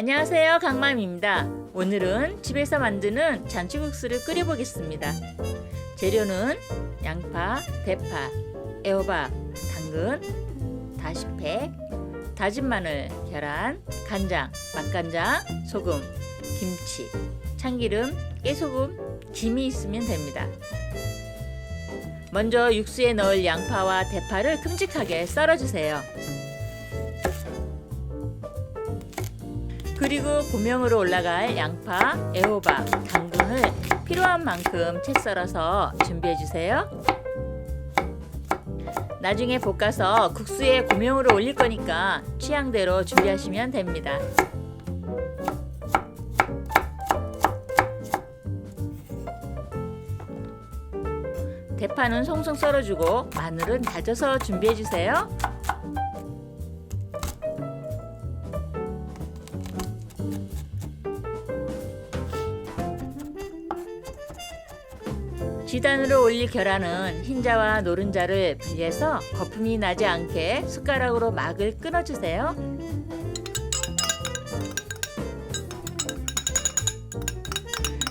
안녕하세요. 강맘입니다. 오늘은 집에서 만드는 잔치국수를 끓여보겠습니다. 재료는 양파, 대파, 애호박, 당근, 다시팩, 다진 마늘, 계란, 간장, 맛간장, 소금, 김치, 참기름, 깨소금, 김이 있으면 됩니다. 먼저 육수에 넣을 양파와 대파를 큼직하게 썰어주세요 그리고 고명으로 올라갈 양파, 애호박, 당근을 필요한 만큼 채 썰어서 준비해 주세요. 나중에 볶아서 국수에 고명으로 올릴 거니까 취향대로 준비하시면 됩니다. 대파는 송송 썰어주고 마늘은 다져서 준비해 주세요. 지단으로 올릴 계란은 흰자와 노른자를 분리해서 거품이 나지 않게 숟가락으로 막을 끊어주세요.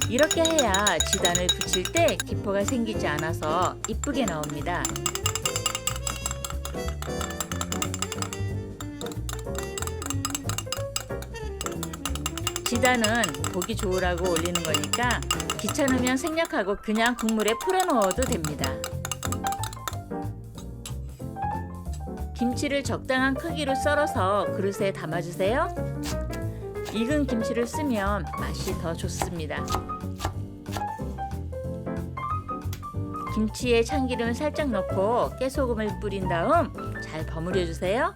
이렇게 해야 지단을 붙일 때 기포가 생기지 않아서 이쁘게 나옵니다. 지단은 보기 좋으라고 올리는 거니까 귀찮으면 생략하고 그냥 국물에 풀어 넣어도 됩니다. 김치를 적당한 크기로 썰어서 그릇에 담아주세요. 익은 김치를 쓰면 맛이 더 좋습니다. 김치에 참기름을 살짝 넣고 깨소금을 뿌린 다음 잘 버무려 주세요.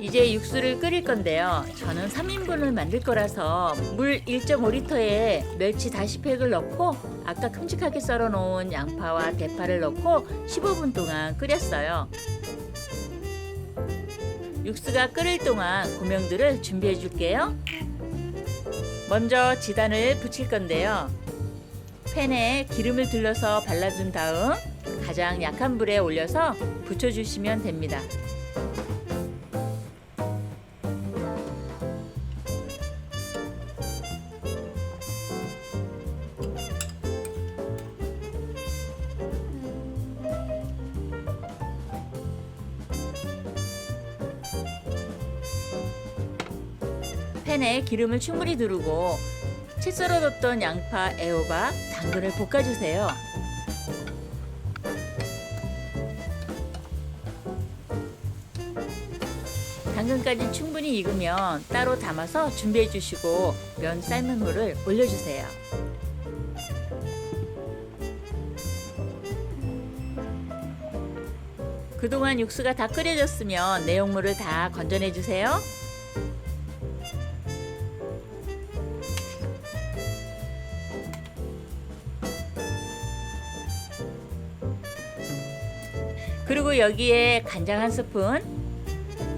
이제 육수를 끓일 건데요. 저는 3인분을 만들 거라서 물 1.5리터에 멸치 다시팩을 넣고 아까 큼직하게 썰어 놓은 양파와 대파를 넣고 15분 동안 끓였어요. 육수가 끓을 동안 고명들을 준비해 줄게요. 먼저 지단을 붙일 건데요. 팬에 기름을 둘러서 발라준 다음 가장 약한 불에 올려서 붙여주시면 됩니다. 팬에 기름을 충분히 두르고 채 썰어뒀던 양파, 애호박, 당근을 볶아주세요. 당근까지 충분히 익으면 따로 담아서 준비해 주시고 면 삶은 물을 올려주세요. 그동안 육수가 다 끓여졌으면 내용물을 다 건져내 주세요. 그리고 여기에 간장 한 스푼,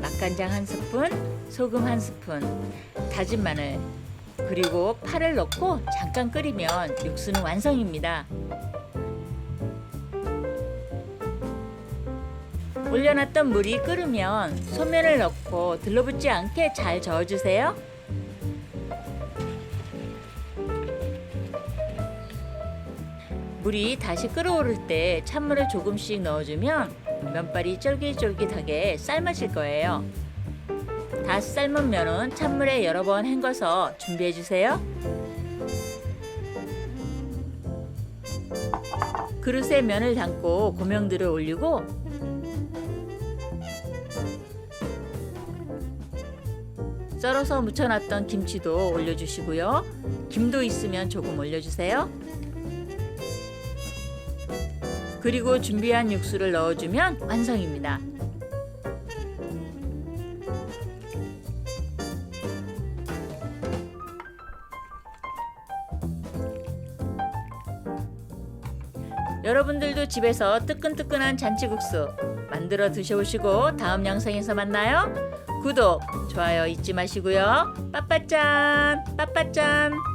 맛간장 한 스푼, 소금 한 스푼, 다진 마늘, 그리고 파를 넣고 잠깐 끓이면 육수는 완성입니다. 올려놨던 물이 끓으면 소면을 넣고 들러붙지 않게 잘 저어주세요. 물이 다시 끓어오를 때 찬물을 조금씩 넣어주면 면발이 쫄깃쫄깃하게 삶아질 거예요. 다 삶은 면은 찬물에 여러 번 헹궈서 준비해 주세요. 그릇에 면을 담고 고명들을 올리고 썰어서 묻혀놨던 김치도 올려주시고요. 김도 있으면 조금 올려주세요. 그리고 준비한 육수를 넣어주면 완성입니다. 여러분들도 집에서 뜨끈뜨끈한 잔치국수 만들어 드셔보시고 다음 영상에서 만나요. 구독, 좋아요 잊지 마시고요. 빠빠짠, 빠빠짠.